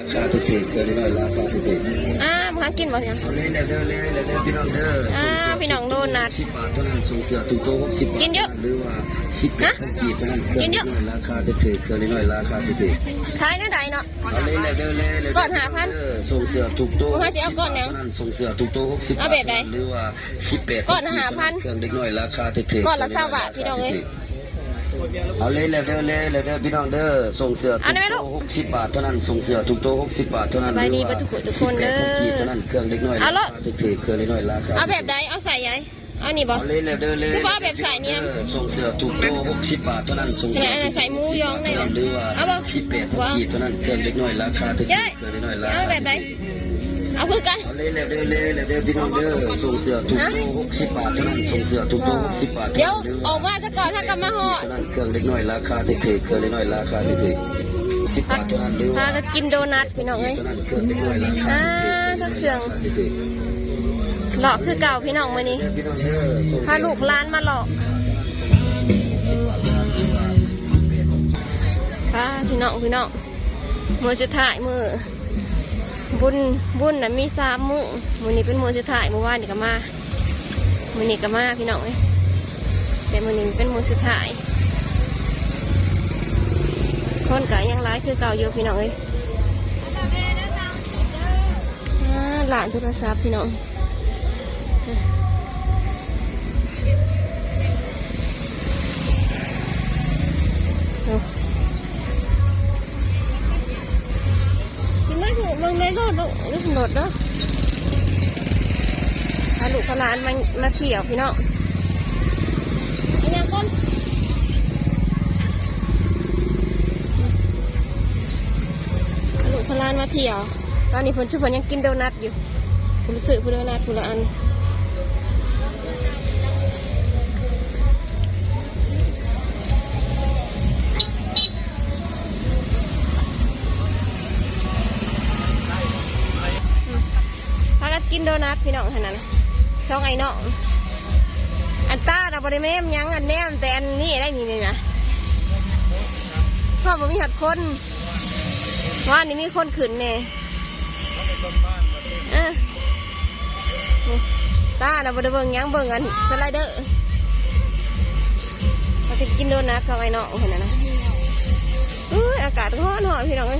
ราคาถูกๆเกินนิดหน่อยราคาถูกอ่ามากินบ่เนี่ยๆเอาเลยแล้วเด้อเลยแล้วเด้อพี่น้องเด้ออ่าพี่น้องโดนัทสิบบาทเท่านั้นส่งเสือถูกโต๊ะหกสิบบาทกินเยอะหรือว่าสิบแปดพันกีบเท่านั้นเกินกินเยนิอะดหน่อยราคาถูกๆเกินนิดหน่อยราคาถูกขายเนื้อใดเนาะๆเอาเลยแล้วเด้อเลยแล้วเด้ก่อนหาพันเด้อส่งเสือถูกโต๊ะมึงให้สิเอาก่อนยังเท่านั้นส่งเสือถูกโต๊ะหกสิบเอาแบบใดหรือว่าสิบแปดก่อนหาพันเกินนิดหน่อยราคาถูกๆก่อนละ20บาทพี่น้องเอ้ย เอาเลยแล้วเด้อเลยแล้วเด้อพี่น้องเด้อส่งเสือถูเอากได้ไหมลูกโต๊ะหกสิบบาทเท่านั้นส่งเสือถูกโต๊ะหกสิบบาทเท่านั้นสบายดีหรือว่าทุกคนทุกคนเด้อ18กีบเท่านั้นเครื่องเล็กน้อยเอาละถูกๆเครื่องเล็กน้อยราคาเอาแบบใดเอาใส่ยัยเอานี่บ่เอาเลยแล้วเด้อเลยคือว่าแบบใส่เนี่ยออส่งเสือถูกโต๊ะหกสิบบาทเท่านั้นส่งเสืเนี่ยอันนั้นใส่หมูยองได้นะหรือว่าเอาบ่สิบแปดว่ากีบเท่านั้นเครื่องเล็กน้อยราคาถูกๆเย้เครื่องเล็กน้อยราคาเอาแบบใด เอาคือกัน เอาเลยแล้วเด้อเลยแล้วเด้อพี่น้องเด้อส่งเสือถูกโต๊ะหกสิบบาทเท่านั้นส่งเสือถูกโต๊ะหกสิบบาทเดี๋ยวหรืออกมาจะก่อนถ้ากลับมาห่อเท่านั้นเครื่องเล็กน้อยราคาถูกๆเครื่องเล็กน้อยราคาถูกๆสิบบาทเท่านั้นหรือพาว่าก็กินโดนัทพี่น้องเอ้ยเท่านั้นเครื่องเล็กน้อยราคาอ่าถ้าเครื่องถูกๆหลอกคือเก่าพี่น้องมื้อนี้พาลูกหลานมาหลอกพาพี่น้องพี่น้องมือสุดท้ายมือ บุญบุญนะมีสามมือมือนี้เป็นมือสุดท้ายมื่อวานนี่ก็มามือนี้ก็มาพี่น้องเอ้ยแต่มือนี้เป็นมือสุดท้ายคนก๋ยังร้ายคือเก่าเยอะพี่น้องเอ้ยหลานโทรศัพท์พี่น้อง กินได้ถูกมึงได้รถลูกหนดเนาะพาลูกพลานมามาเขี่ยวพี่น้องไอ้ยังก้นพาลูกพลานมาเที่ยว ตอนนี้เพิ่นชุบเพิ่นยังกินโดนัทอยู่ผมซื้อผู้โดนัทผู้ละอันากันกินโดพี่น้องเท่านั้นสองไอ้น้องอันต้าเราบริเมมยังอันแนมแต่อันนี้ได้นี่นี่นะพ่อผมมีหัดคนว่านี่มีคนขึ้นเนี่ยตาเราบริเบิงยังเบิ่งอันสไลเดอร์พากันกินโดนัทสองไอ้น้องเท่านั้นนะอุ้ยอากาศร้อนหน่อยพี่น้องเอ้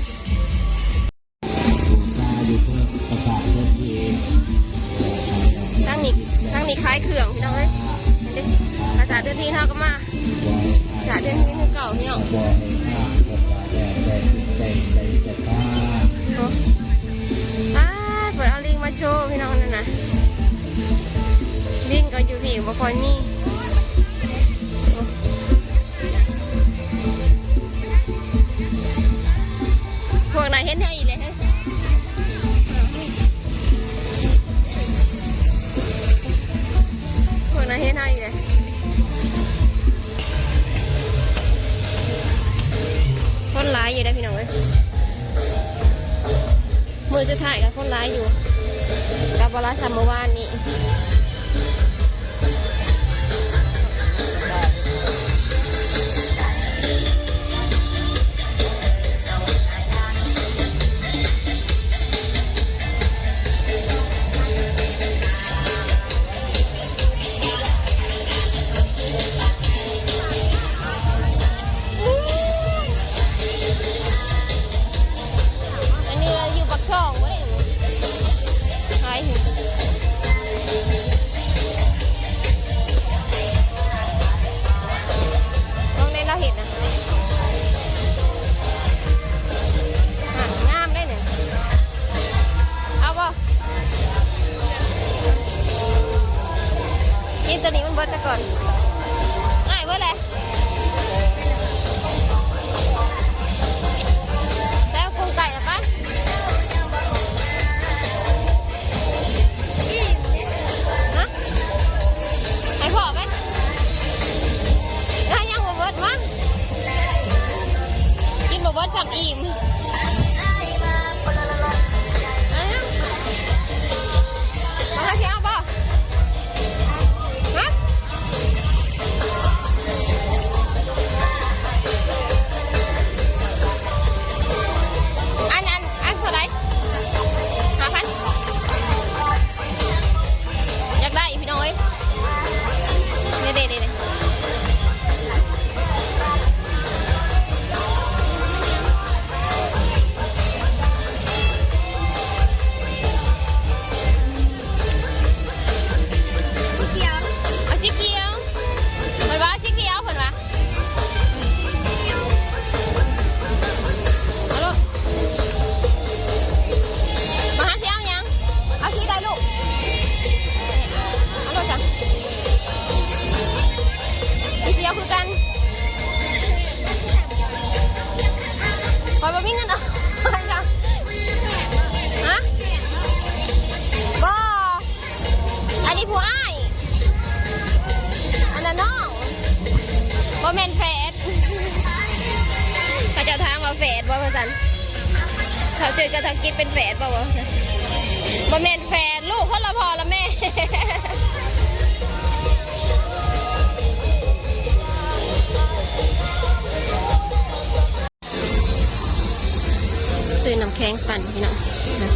นี้คล้ายเครื่องพี่น้องเอ้ยเด้ภาษาเดือนที่เท่าก็มาภาษาเดือนที่คือเก่าพี่น้องโอ้ป้าเปิดเอาลิงมาโชว์พี่น้องนั่นนะลิงก็อยู่พี่บ่ค่อยมีโอ้พวกนายเห็นได้อีกเลย ตัวนี้มันเบิร์ตก่อนง่ายเบิร์ตเลยแล้วกรงไก่หรอปะฮะให้พ่อไหมยังบ่เบิร์ดวะกินบ่เบิร์ดจำอิ่ม ดเป็นแฝดเปล่าวะบ่แม่นแฝดลูกคนละพอละแม่ ซื้อน้ำแข็งปั่นพี่น้องนะ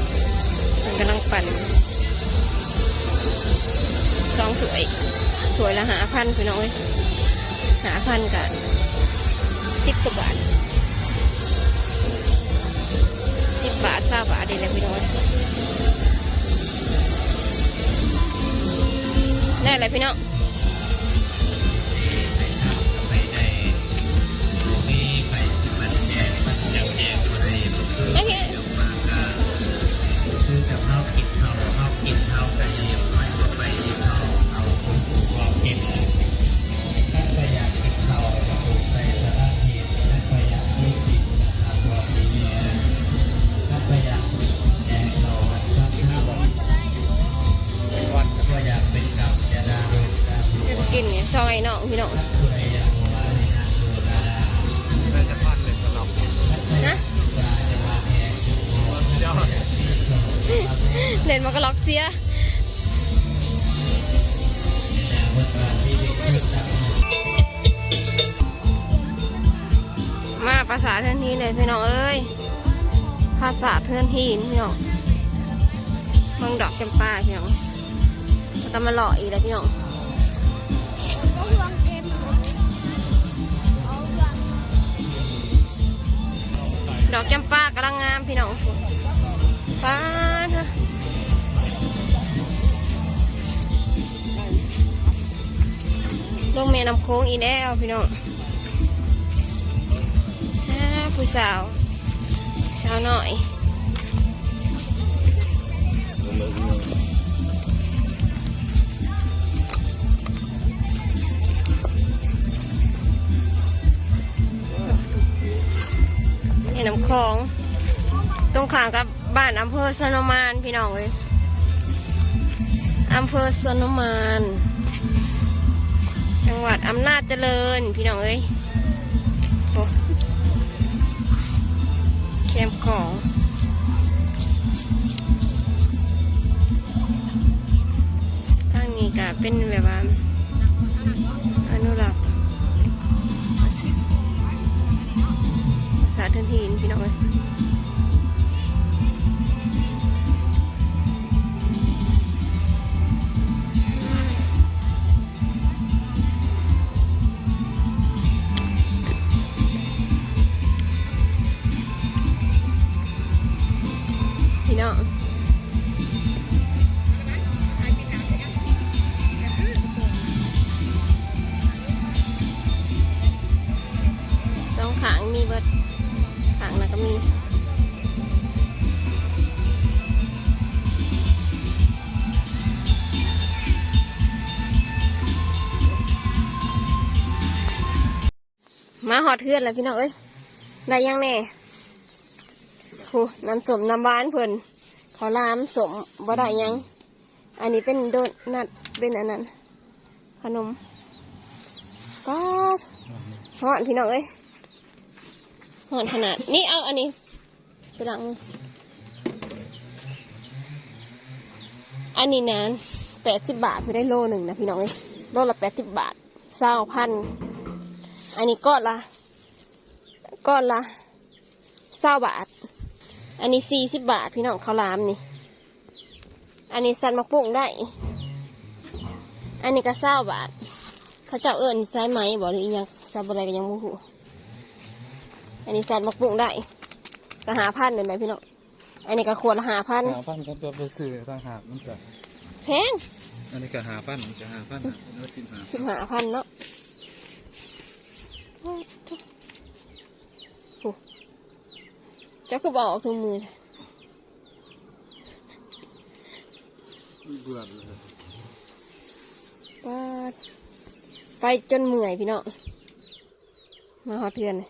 มันกำลังปั่นสองถ้วยถ้วยละหาพันพี่น้องเอ้ยหาพันกับสิบกว่าบาท บบาทเศร้าบาทเดีเลยพี่น้องได้อะไรพี่น้อง เล่นมากระล็อกเสียมาภาษาเทือนทีเลยพี่น้องเอ้ยภาษาเทือนทีพี่น้องเมืองดอกจำปาพี่น้องแล้วก็มาหล่ออีกแล้วพี่น้องดอกจำปากำลังงามพี่น้องป้า ลงแม่น้ำโค้งอีแล้วพี่น้องผู้สาว สาวหน่อยนี่น้ำคลอง ตรงข้างกับบ้านอำเภอสนมานพี่น้องเลยอำเภอสนมาน จังหวัดอำนาจเจริญ พี่น้องเอ้ยโอ้เข้มของทางนี้ก็เป็นแบบว่าอนุรักษ์ภาษาทินทีนพี่น้องเอ้ย มาหอดเทือนแล้วพี่น้องเอ้ยได้ยังแน่โหน้ำสมน้ำหวานเพิ่นขอลามสมบ่ได้ยัง อันนี้เป็นโดนัทเป็นอันนั้น ขนมก็หอนพี่น้องเอ้ยหอนขนาดนี่เอาอันนี้ไปล้างออันนี้นานแปดสิบบาทไม่ได้โลหนึ่งนะพี่น้องเอ้ยโลละแปดสิบบาทเศร้าพัน อันนี้ก้อนละก้อนละเศร้าบาท อันนี้สี่สิบบาทพี่น้องข้าวหลามนี่ อันนี้สันมะปุ้งได้ อันนี้ก็เศร้าบาท เขาเจ้าเอิญใช้ไหมบอกหรืออีหยังซาบอะไรก็ยังโมโหอันนี้สันมะปุ้งได้ก็หาพันเลยไหมพี่น้อง อันนี้ก็ขวดละหาพันหาพันก็ตัวไปซื้อต่างหากมันก็แพง อันนี้ก็หาพันก็หาพันแล้วสิบหาสิบหาพันเนาะโอ้โหเจ้าก็บอกเอาถุงมือเบื่อเลยปาดไปจนเมื่อยพี่น้องมาหอดเทือนเลย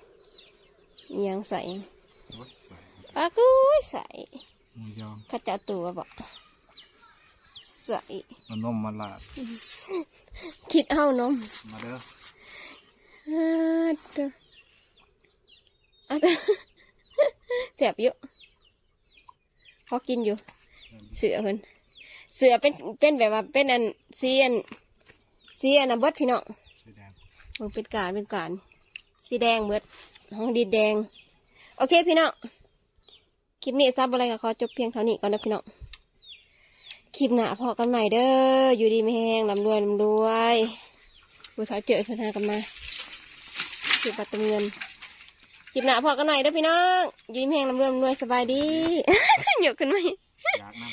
อิหยังใส่โอ้ยใส่ปากุ้ยใส่หมูยองข้าเจ้าตัวบอกใส่มันนมมาลาดคิดเอานมมาเด้ออาเด้ออาเด้อ เสียบเยอะพอกินอยู่ เสือเพิ่นเสือเป็นเป็นแบบว่าเป็นอันเสียนเสียนนะเบิดพี่น้องสีแดงมันเป็นการเป็นการสีแดงเบิดห้องดีแดง โอเคพี่น้องคลิปนี้ซับอะไรก็ขอจบเพียงเท่านี้ก่อนนะพี่น้องคลิปหน้าพอกันใหม่เด้ออยู่ดีไม่แห้งลำรวยลำรวยผู้สาวเจอเพื่อนหากันมาสิปัตตเงิน คลิปหน้าพอกันใหม่เด้อพี่น้องอยู่ดีไม่แห้งลำรวยลำรวยสบายดี หยกขึ้นไหมอยากนั่ง